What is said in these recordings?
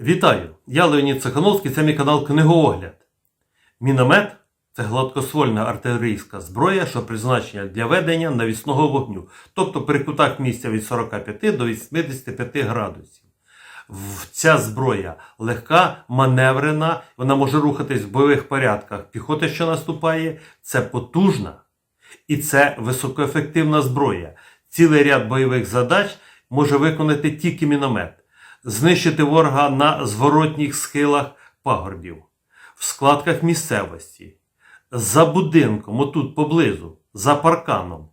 Вітаю! Я Леонід Цехановський, це мій канал Книгоогляд. Міномет це гладкоствольна артилерійська зброя, що призначена для ведення навісного вогню, тобто при кутах місця від 45 до 85 градусів. Ця зброя легка, маневрена, вона може рухатись в бойових порядках. Піхота, що наступає, це потужна і це високоефективна зброя. Цілий ряд бойових задач може виконати тільки міномет знищити ворога на зворотніх схилах пагорбів, в складках місцевості, за будинком, отут поблизу, за парканом.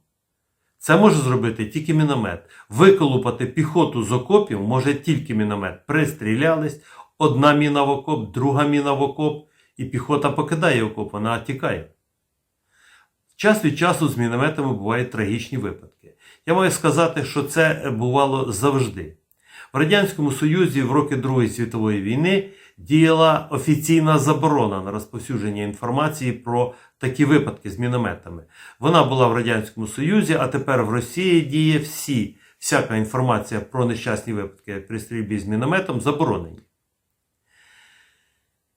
Це може зробити тільки міномет. Виколупати піхоту з окопів може тільки міномет. Пристрілялись, одна міна в окоп, друга міна в окоп, і піхота покидає окоп, вона тікає. Час від часу з мінометами бувають трагічні випадки. Я маю сказати, що це бувало завжди. В Радянському Союзі в роки Другої світової війни діяла офіційна заборона на розповсюдження інформації про такі випадки з мінометами. Вона була в Радянському Союзі, а тепер в Росії діє всі, всяка інформація про нещасні випадки при стрільбі з мінометом заборонені.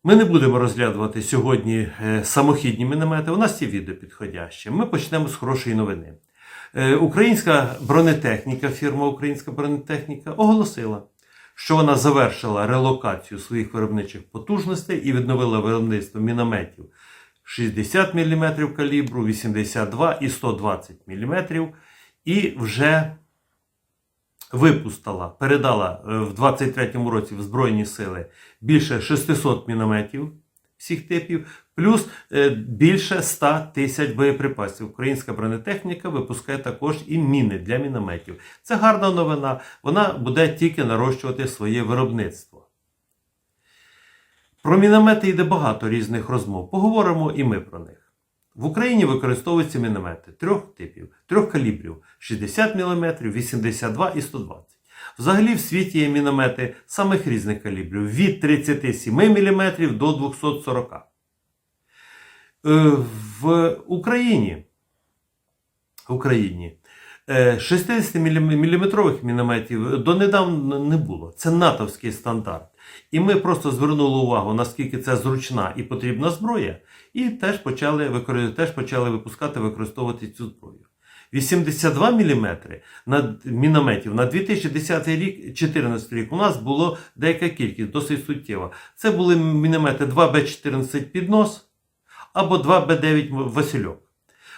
Ми не будемо розглядувати сьогодні е, самохідні міномети. У нас є відео підходяще. Ми почнемо з хорошої новини. Е, Українська бронетехніка, фірма Українська бронетехніка оголосила, що вона завершила релокацію своїх виробничих потужностей і відновила виробництво мінометів 60 мм калібру, 82 і 120 мм, і вже випустила, передала е, в 23-му році в Збройні сили більше 600 мінометів всіх типів, плюс е, більше 100 тисяч боєприпасів. Українська бронетехніка випускає також і міни для мінометів. Це гарна новина. Вона буде тільки нарощувати своє виробництво. Про міномети йде багато різних розмов. Поговоримо і ми про них. В Україні використовуються міномети трьох типів, трьох калібрів 60 мм, 82 і 120. Взагалі в світі є міномети самих різних калібрів від 37 мм до 240. Е, В Україні, Україні 60-мм мінометів донедавна не було. Це натовський стандарт. І ми просто звернули увагу, наскільки це зручна і потрібна зброя, і теж почали, теж почали випускати, використовувати цю зброю. 82 мм на мінометів на 2010 рік, 2014 рік у нас було деяка кількість, досить суттєва. Це були міномети 2Б14 піднос або 2Б9 Васильок.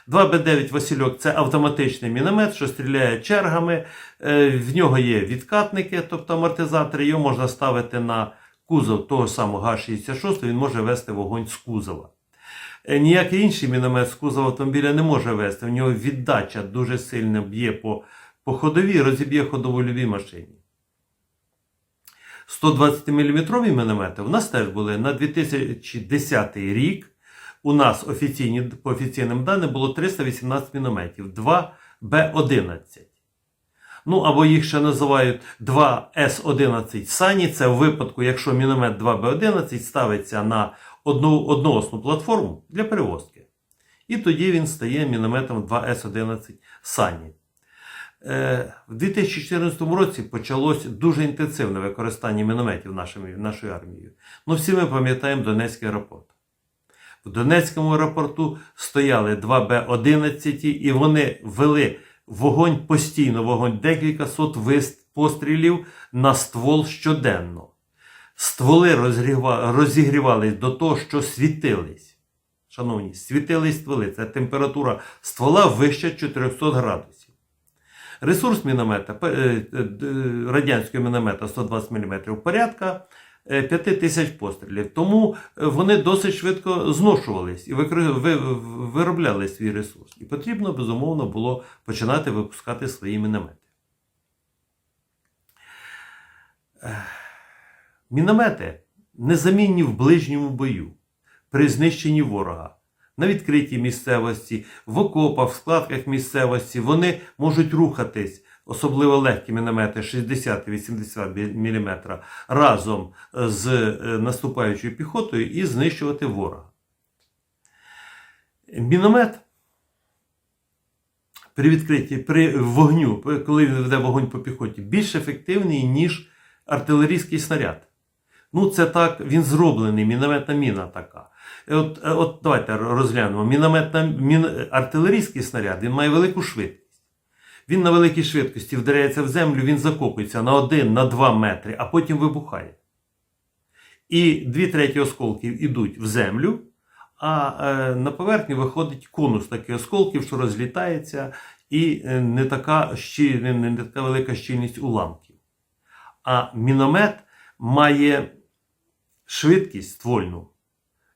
2Б9 Васильок це автоматичний міномет, що стріляє чергами. Е, В нього є відкатники, тобто амортизатори. Його можна ставити на кузов того самого Г-66, він може вести вогонь з кузова. Е, Ніякий інший міномет з кузова автомобіля не може вести. В нього віддача дуже сильно б'є по, по ходовій, розіб'є ходову любій машині. 120 мм міномети у нас теж були на 2010 рік. У нас офіційні, по офіційним даним було 318 мінометів, 2 Б11. Ну, або їх ще називають 2 С11 Сані. Це в випадку, якщо міномет 2Б11 ставиться на одну одноосну платформу для перевозки. І тоді він стає мінометом 2С11 Сані. Е, В 2014 році почалось дуже інтенсивне використання мінометів нашими, нашою армією. Ну, всі ми пам'ятаємо Донецький аеропорт. В Донецькому аеропорту стояли 2Б-11, і вони вели вогонь постійно, вогонь декілька сот пострілів на ствол щоденно. Стволи розігрівались до того, що світились. Шановні, світились стволи. Це температура ствола вища 400 градусів. Ресурс міномета, е, радянського міномета 120 мм порядка 5 тисяч пострілів. Тому е, вони досить швидко зношувались і виробляли свій ресурс. І потрібно, безумовно, було починати випускати свої міномети. Міномети незамінні в ближньому бою, при знищенні ворога. На відкритій місцевості, в окопах, в складках місцевості вони можуть рухатись, особливо легкі міномети 60-80 мм, разом з е, наступаючою піхотою і знищувати ворога. Міномет при відкритті, при вогню, коли він веде вогонь по піхоті, більш ефективний, ніж артилерійський снаряд. Ну, це так, він зроблений, мінометна міна така. Е, От, е, от давайте розглянемо. Мінометна, мін, артилерійський снаряд він має велику швидкість. Він на великій швидкості вдаряється в землю, він закопується на 1, на 2 метри, а потім вибухає. І дві треті осколків ідуть в землю, а е, на поверхні виходить конус таких осколків, що розлітається, і е, не така, щі, не, не така велика щільність уламків. А міномет має швидкість ствольну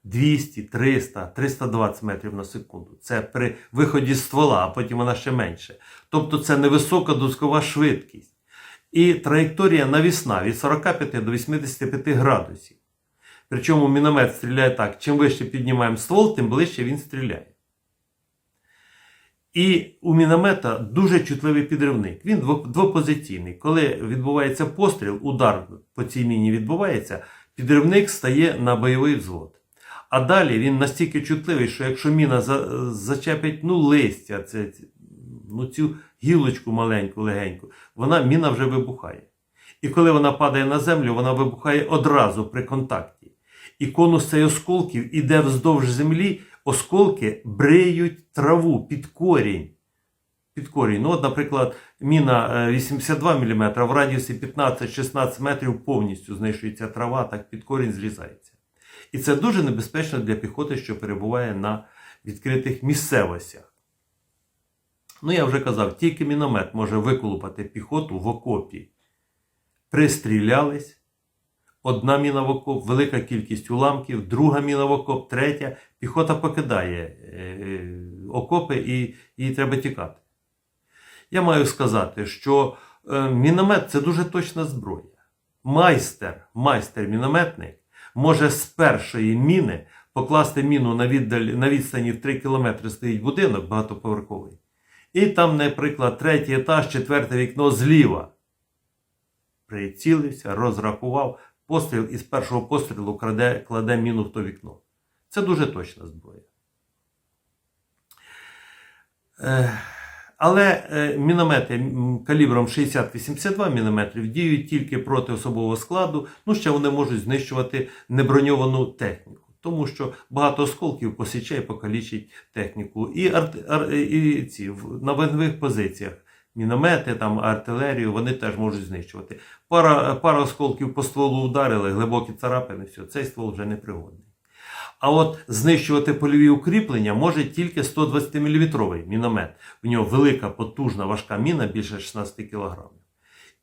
200, 300, 320 метрів на секунду. Це при виході ствола, а потім вона ще менше. Тобто це невисока доскова швидкість. І траєкторія навісна від 45 до 85 градусів. Причому міномет стріляє так: чим вище піднімаємо ствол, тим ближче він стріляє. І у міномета дуже чутливий підривник. Він двопозиційний. Коли відбувається постріл, удар по цій міні відбувається, підривник стає на бойовий взвод. А далі він настільки чутливий, що якщо міна зачепить ну, листя, це, ну, цю гілочку маленьку, легеньку, вона міна вже вибухає. І коли вона падає на землю, вона вибухає одразу при контакті. І конус цей осколків іде вздовж землі, осколки бриють траву під корінь. Під корінь. Ну, от, наприклад, міна е, 82 мм в радіусі 15-16 метрів повністю знищується трава, так під корінь зрізається. І це дуже небезпечно для піхоти, що перебуває на відкритих місцевостях. Ну, я вже казав, тільки міномет може виколупати піхоту в окопі. Пристрілялись. Одна міна в окоп, велика кількість уламків, друга міна в окоп, третя. Піхота покидає е, окопи і їй треба тікати. Я маю сказати, що е, міномет це дуже точна зброя. Майстер, майстер-мінометник може з першої міни покласти міну на, віддаль, на відстані в 3 км стоїть будинок багатоповерховий. І там, наприклад, третій етаж, четверте вікно зліва. Прицілився, розрахував, постріл і з першого пострілу краде, кладе міну в то вікно. Це дуже точна зброя. Е, але е, міномети калібром 60-82 мм діють тільки проти особового складу, ну ще вони можуть знищувати неброньовану техніку. Тому що багато осколків посічає, покалічить техніку. І, арт, ар, і ці на вогневих позиціях міномети, там, артилерію, вони теж можуть знищувати. Пара, пара осколків по стволу ударили, глибокі царапини, все, цей ствол вже не пригодний. А от знищувати польові укріплення може тільки 120-мм міномет. В нього велика, потужна, важка міна більше 16 кг.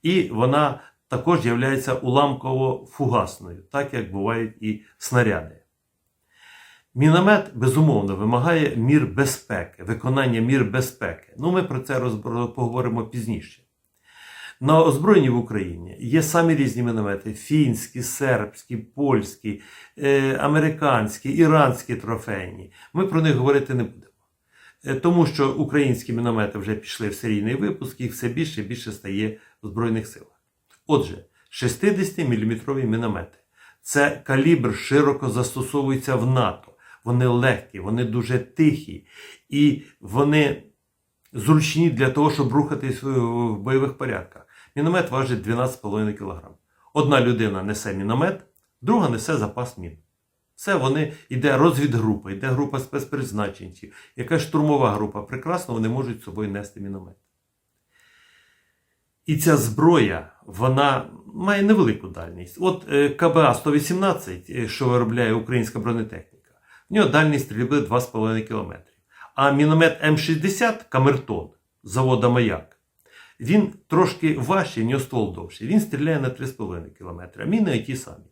І вона також є уламково-фугасною, так як бувають і снаряди. Міномет, безумовно, вимагає мір безпеки, виконання мір безпеки. Ну, ми про це поговоримо пізніше. На озброєнні в Україні є самі різні міномети: фінські, сербські, польські, е, американські, іранські трофейні. Ми про них говорити не будемо. Е, Тому що українські міномети вже пішли в серійний випуск, їх все більше і більше стає в Збройних силах. Отже, 60-мм міномети. Це калібр широко застосовується в НАТО. Вони легкі, вони дуже тихі і вони зручні для того, щоб рухатись в бойових порядках. Міномет важить 12,5 кг. Одна людина несе міномет, друга несе запас мін. Все, вони йде розвідгрупа, йде група спецпризначенців, якась штурмова група. Прекрасно вони можуть з собою нести міномет. І ця зброя, вона має невелику дальність. От е, КБА 118, е, що виробляє українська бронетехніка, в нього дальність стрільби 2,5 км. А міномет М60 Камертон завода Маяк, він трошки важчий, в нього ствол довший. Він стріляє на 3,5 км, а міни ті самі.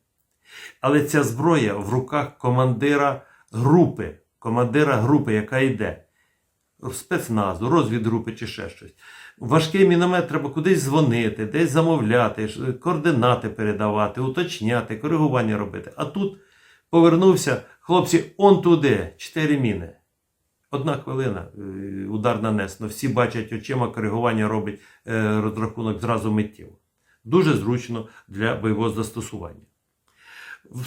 Але ця зброя в руках командира групи, командира групи, яка йде спецназу, розвідгрупи чи ще щось. Важкий міномет треба кудись дзвонити, десь замовляти, координати передавати, уточняти, коригування робити. А тут повернувся, хлопці, он туди, чотири міни. Одна хвилина, е, удар нанесено. Всі бачать очима, коригування робить е, розрахунок зразу миттєво. Дуже зручно для бойового застосування. В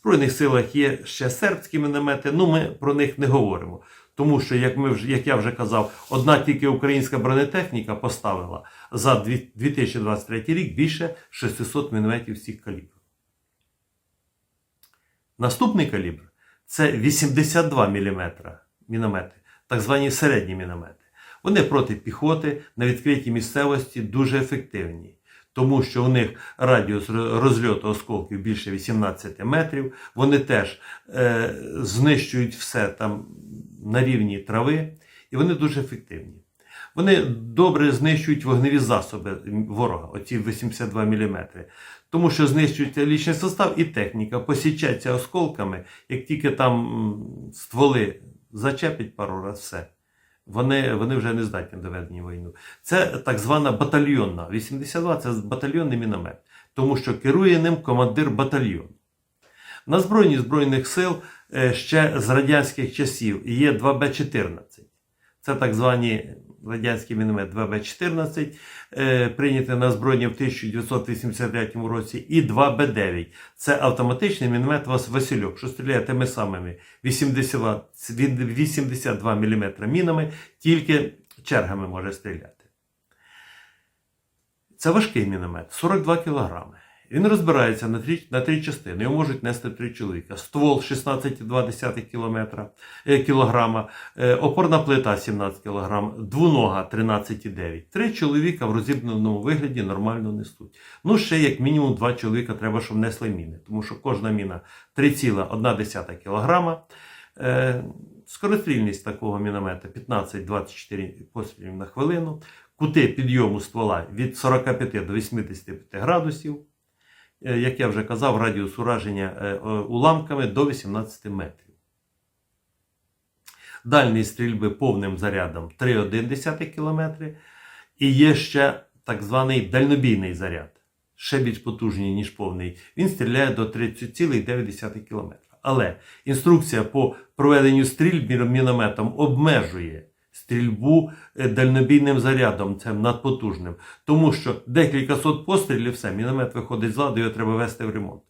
Збройних силах є ще сербські міномети, ну ми про них не говоримо. Тому що, як, ми як я вже казав, одна тільки українська бронетехніка поставила за 2023 рік більше 600 мінометів всіх калібрів. Наступний калібр це 82 мм міномети, так звані середні міномети. Вони проти піхоти на відкритій місцевості дуже ефективні, тому що у них радіус розльоту осколків більше 18 метрів. Вони теж е, знищують все там на рівні трави, і вони дуже ефективні. Вони добре знищують вогневі засоби ворога, оці 82 мм. Тому що знищують лічний состав і техніка, посічаться осколками, як тільки там стволи зачепять пару раз все. Вони, вони вже не здатні до ведення війну. Це так звана батальйонна. 82 це батальйонний міномет, тому що керує ним командир батальйону. На збройні Збройних сил е, ще з радянських часів є 2Б-14. Це так звані радянський міномет 2Б-14, е, прийнятий на озброєння в 1983 році, і 2Б-9. Це автоматичний міномет Вас- Васильок, що стріляє тими самими 80, 82 мм мінами, тільки чергами може стріляти. Це важкий міномет, 42 кг. Він розбирається на три, на три частини. Його можуть нести три чоловіка. Ствол 16,2 км, е, кілограма, е, опорна плита 17 кг, двунога 13,9. Три чоловіка в розібненому вигляді нормально несуть. Ну, ще як мінімум два чоловіка треба, щоб несли міни, тому що кожна міна 3,1 кг. Е, скорострільність такого міномета 15-24 пострілів на хвилину. Кути підйому ствола від 45 до 85 градусів. Е, Як я вже казав, радіус ураження е, е, уламками до 18 метрів. Дальність стрільби повним зарядом 3,1 км. І є ще так званий дальнобійний заряд, ще більш потужний, ніж повний. Він стріляє до 30,9 км. Але інструкція по проведенню стрільб мінометом обмежує стрільбу е, дальнобійним зарядом, цим надпотужним. Тому що декілька сот пострілів, все, міномет виходить з ладу, його треба вести в ремонт.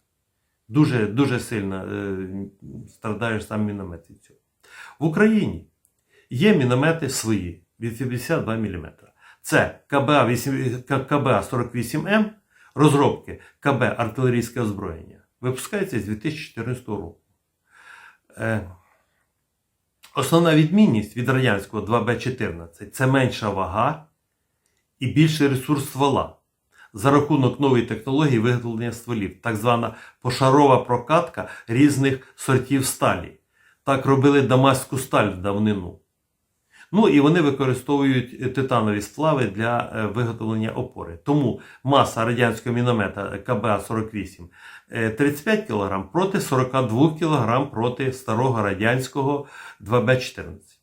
Дуже, дуже сильно е, страдаєш сам міномет від цього. В Україні є міномети свої від 52 мм. Це КБА, 8 КБА 48М, розробки КБ артилерійське озброєння. Випускається з 2014 року. Е, Основна відмінність від радянського 2Б14 це менша вага і більший ресурс ствола за рахунок нової технології виготовлення стволів, так звана пошарова прокатка різних сортів сталі. Так робили дамаську сталь в давнину. Ну і вони використовують е, титанові сплави для е, виготовлення опори. Тому маса радянського міномета КБА-48 е, 35 кг проти 42 кг проти старого радянського 2Б14.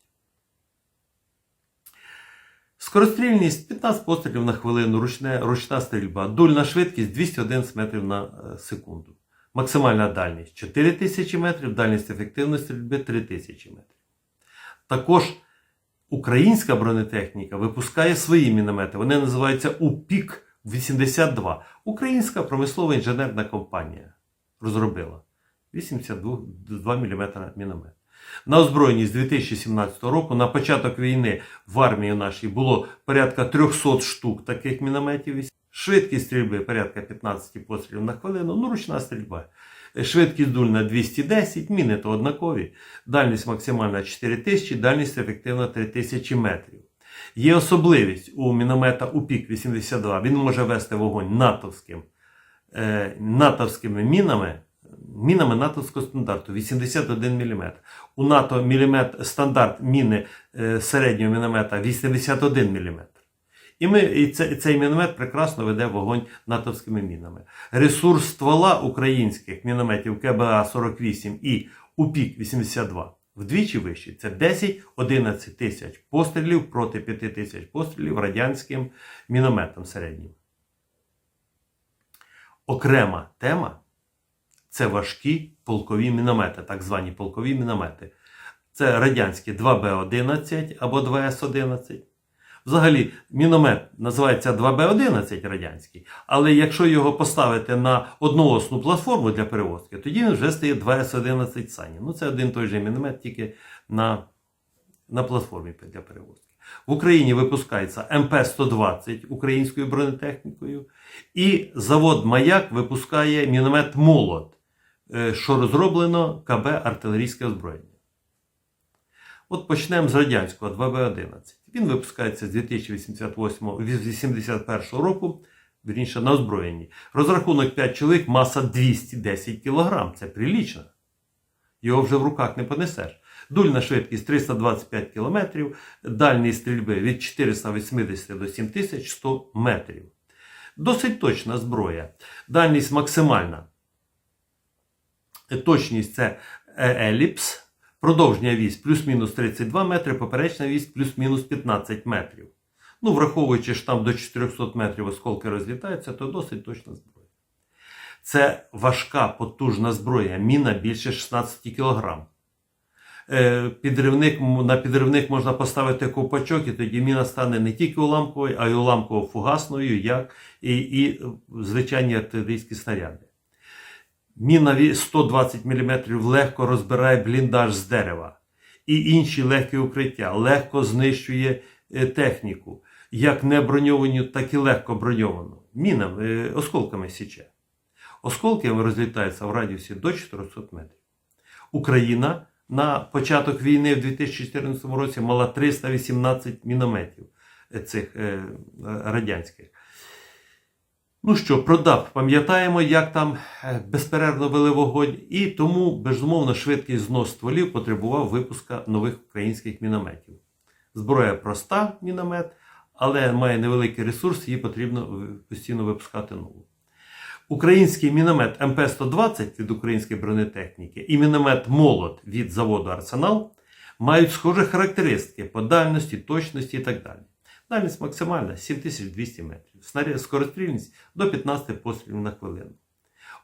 Скорострільність 15 пострілів на хвилину, ручне, ручна стрільба, дульна швидкість 211 метрів на е, секунду. Максимальна дальність 4000 метрів, дальність ефективної стрільби 3000 метрів. Також українська бронетехніка випускає свої міномети. Вони називаються УПІК-82. Українська промислова інженерна компанія розробила 82 мм міномет. На озброєнні з 2017 року на початок війни в армії нашій було порядка 300 штук таких мінометів. Швидкість стрільби порядка 15 пострілів на хвилину, ну ручна стрільба. Швидкість дульна 210, міни то однакові. Дальність максимальна 4000, дальність ефективна 3000 метрів. Є особливість у міномета УПІК-82. Він може вести вогонь натовським, е, натовськими мінами, мінами натовського стандарту 81 мм. У НАТО мілімет, стандарт міни е, середнього міномета 81 мм. І, ми, і це- цей міномет прекрасно веде вогонь натовськими мінами. Ресурс ствола українських мінометів КБА-48 і УПІК-82 вдвічі вищий. Це 10-11 тисяч пострілів проти 5 тисяч пострілів радянським мінометом середнім. Окрема тема це важкі полкові міномети, так звані полкові міномети. Це радянські 2Б11 або 2С11. Взагалі, міномет називається 2Б11 радянський, але якщо його поставити на одноосну платформу для перевозки, тоді він вже стає 2С11 Сані. Ну, це один той же міномет, тільки на, на платформі для перевозки. В Україні випускається МП-120 українською бронетехнікою, і завод Маяк випускає міномет Молот е, що розроблено КБ артилерійське озброєння. От почнемо з радянського 2Б11. Він випускається з 2081 року, вірніше на озброєнні. Розрахунок 5 чоловік, маса 210 кг. Це прилічно. Його вже в руках не понесеш. Дульна швидкість 325 км, дальність стрільби від 480 до 7100 метрів. Досить точна зброя. Дальність максимальна. Точність це е, еліпс. Продовження вісь плюс-мінус 32 метри, поперечна вісь плюс-мінус 15 метрів. Ну, враховуючи, що там до 400 метрів осколки розлітаються, то досить точна зброя. Це важка, потужна зброя, міна більше 16 кг. Е, Підривник, на підривник можна поставити ковпачок, і тоді міна стане не тільки уламковою, а й уламково-фугасною, як і, і звичайні артилерійські снаряди. Міна 120 мм легко розбирає бліндаж з дерева і інші легкі укриття, легко знищує е, техніку, як не броньовану, так і легко броньовану. Міна е, осколками січе. Осколки розлітаються в радіусі до 400 метрів. Україна на початок війни в 2014 році мала 318 мінометів е, цих радянських. Ну що, продав, пам'ятаємо, як там е, безперервно вели вогонь, і тому, безумовно, швидкий знос стволів потребував випуска нових українських мінометів. Зброя проста, міномет, але має невеликий ресурс, її потрібно постійно випускати нову. Український міномет МП-120 від української бронетехніки і міномет Молот від заводу Арсенал мають схожі характеристики по дальності, точності і так далі. Дальність максимальна 7200 метрів. Снаряд скорострільність до 15 пострілів на хвилину.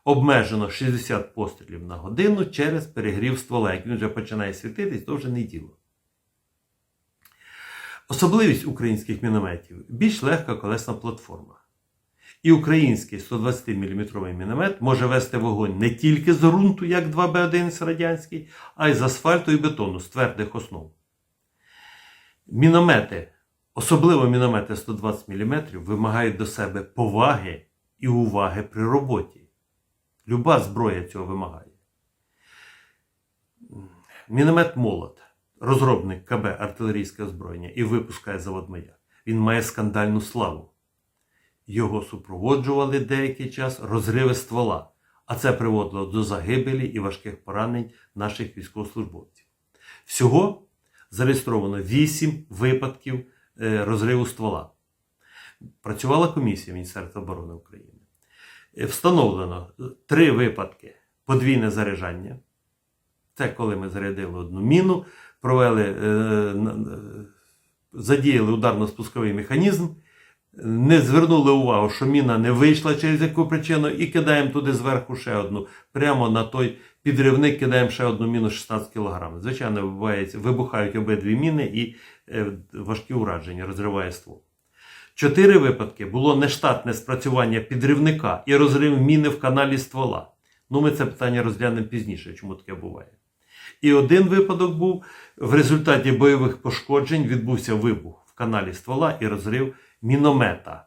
Обмежено 60 пострілів на годину через перегрів ствола. Як він вже починає світитись, то вже не діло. Особливість українських мінометів більш легка колесна платформа. І український 120-мм міномет може вести вогонь не тільки з ґрунту, як 2Б1 радянський, а й з асфальту і бетону з твердих основ. Міномети, особливо міномети 120 мм, вимагають до себе поваги і уваги при роботі. Люба зброя цього вимагає. Міномет Молот, розробник КБ артилерійське озброєння і випускає завод Маяк. Він має скандальну славу. Його супроводжували деякий час розриви ствола, а це приводило до загибелі і важких поранень наших військовослужбовців. Всього зареєстровано 8 випадків розриву ствола. Працювала комісія Міністерства оборони України. Е, Встановлено три випадки подвійне заряджання. Це коли ми зарядили одну міну, провели, е, е, задіяли ударно-спусковий механізм, не звернули увагу, що міна не вийшла через яку причину, і кидаємо туди зверху ще одну. Прямо на той підривник кидаємо ще одну міну 16 кг. Звичайно, вибухають обидві міни і е, важкі ураження, розриває ствол. Чотири випадки було нештатне спрацювання підривника і розрив міни в каналі ствола. Ну, ми це питання розглянемо пізніше, чому таке буває. І один випадок був в результаті бойових пошкоджень відбувся вибух в каналі ствола і розрив міномета.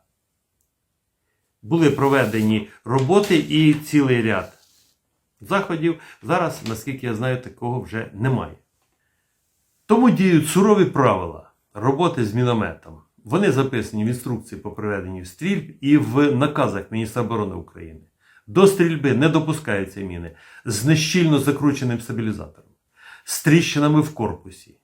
Були проведені роботи і цілий ряд заходів. Зараз, наскільки я знаю, такого вже немає. Тому діють сурові правила роботи з мінометом. Вони записані в інструкції по проведенню стрільб і в наказах Міністра оборони України. До стрільби не допускаються міни з нещільно закрученим стабілізатором, з тріщинами в корпусі,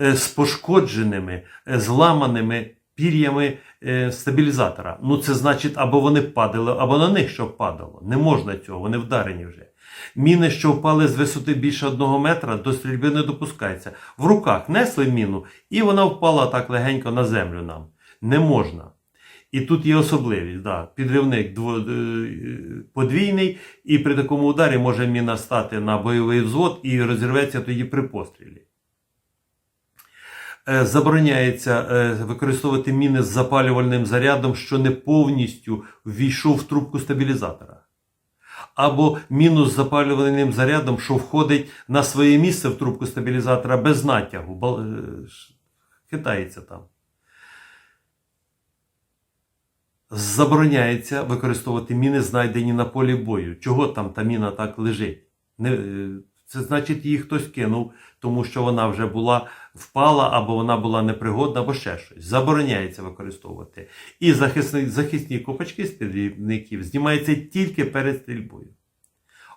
е, з пошкодженими, е, зламаними пір'ями е, стабілізатора. Ну, це значить, або вони падали, або на них що падало. Не можна цього, вони вдарені вже. Міни, що впали з висоти більше одного метра, до стрільби не допускається. В руках несли міну, і вона впала так легенько на землю нам. Не можна. І тут є особливість. Да. Підривник е, подвійний, і при такому ударі може міна стати на бойовий взвод і розірветься тоді при пострілі. Е, Забороняється е, використовувати міни з запалювальним зарядом, що не повністю ввійшов в трубку стабілізатора. Або мінус з запалювальним зарядом, що входить на своє місце в трубку стабілізатора без натягу, е, хитається там. Забороняється використовувати міни, знайдені на полі бою. Чого там та міна так лежить? Не, е, це значить, її хтось кинув, тому що вона вже була впала, або вона була непригодна, або ще щось. Забороняється використовувати. І захисні, захисні копачки з підвівників знімаються тільки перед стрільбою.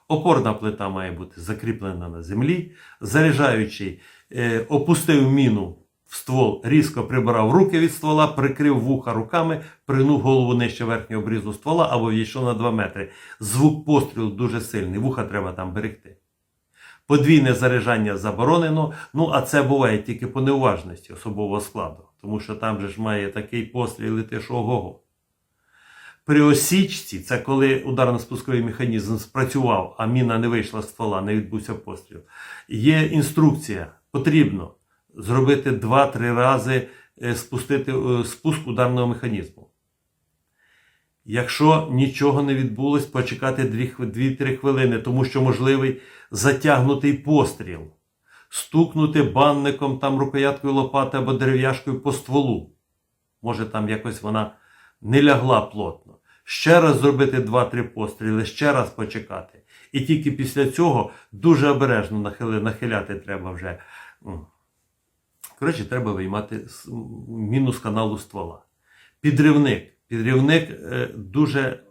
Опорна плита має бути закріплена на землі. Заряджаючий е, опустив міну в ствол, різко прибрав руки від ствола, прикрив вуха руками, пригнув голову нижче верхнього обрізу ствола або війшов на 2 метри. Звук пострілу дуже сильний, вуха треба там берегти. Подвійне заряджання заборонено, ну а це буває тільки по неуважності особового складу, тому що там же ж має такий постріл лети, що ого. При осічці, це коли ударно-спусковий механізм спрацював, а міна не вийшла з ствола, не відбувся постріл. Є інструкція. Потрібно зробити 2-3 рази е, спустити е, спуск ударного механізму. Якщо нічого не відбулось, почекати 2-3 хвилини, тому що можливий затягнутий постріл, стукнути банником там рукояткою лопати або дерев'яшкою по стволу. Може, там якось вона не лягла плотно. Ще раз зробити 2-3 постріли, ще раз почекати. І тільки після цього дуже обережно нахили, нахиляти треба вже. Коротше, треба виймати з- міну з каналу ствола. Підривник. Підривник е, дуже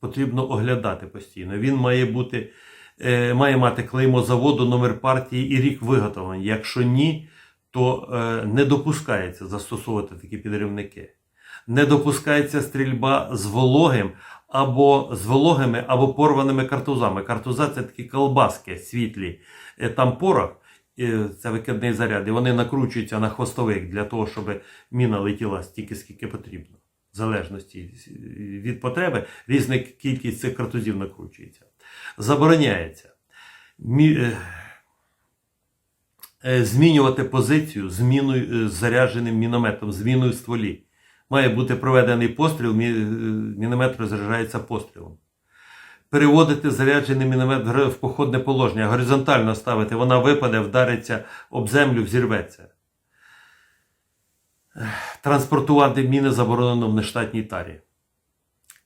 потрібно оглядати постійно. Він має бути, е, має мати клеймо заводу, номер партії і рік виготовлення. Якщо ні, то е, не допускається застосовувати такі підривники. Не допускається стрільба з вологим або з вологими, або порваними картузами. Картуза це такі колбаски світлі. Там порох, це викидний заряд, і вони накручуються на хвостовик для того, щоб міна летіла стільки, скільки потрібно. В залежності від потреби, різна кількість цих картузів накручується. Забороняється е, е, змінювати позицію зміною, е, зарядженим мінометом, зміною стволі. Має бути проведений постріл, міномет розряджається пострілом. Переводити заряджений міномет в походне положення, горизонтально ставити, вона випаде, вдариться об землю, взірветься. Транспортувати міни заборонено в нештатній тарі.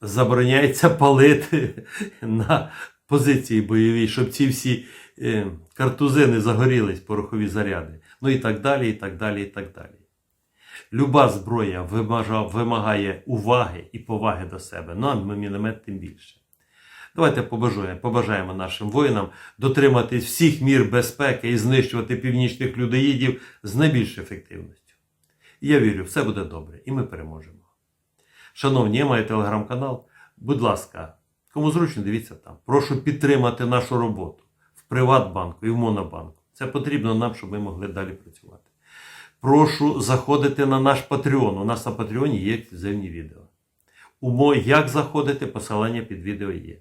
Забороняється палити на позиції бойовій, щоб ці всі е, картузи не загорілись, порохові заряди. Ну і так далі, і так далі, і так далі. Люба зброя вимагає уваги і поваги до себе. Ну, а міномет тим більше. Давайте побажаємо, побажаємо нашим воїнам дотриматись всіх мір безпеки і знищувати північних людоїдів з найбільшою ефективністю. Я вірю, все буде добре, і ми переможемо. Шановні, я маю телеграм-канал. Будь ласка, кому зручно, дивіться там. Прошу підтримати нашу роботу в Приватбанку і в Монобанку. Це потрібно нам, щоб ми могли далі працювати. Прошу заходити на наш Patreon. У нас на Патреоні є ексклюзивні відео. Умо, як заходити, посилання під відео є.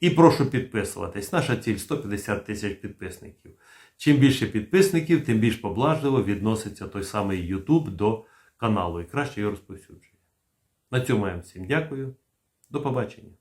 І прошу підписуватись. Наша ціль 150 тисяч підписників. Чим більше підписників, тим більш поблажливо відноситься той самий YouTube до каналу і краще його розповсюджує. На цьому я всім дякую. До побачення.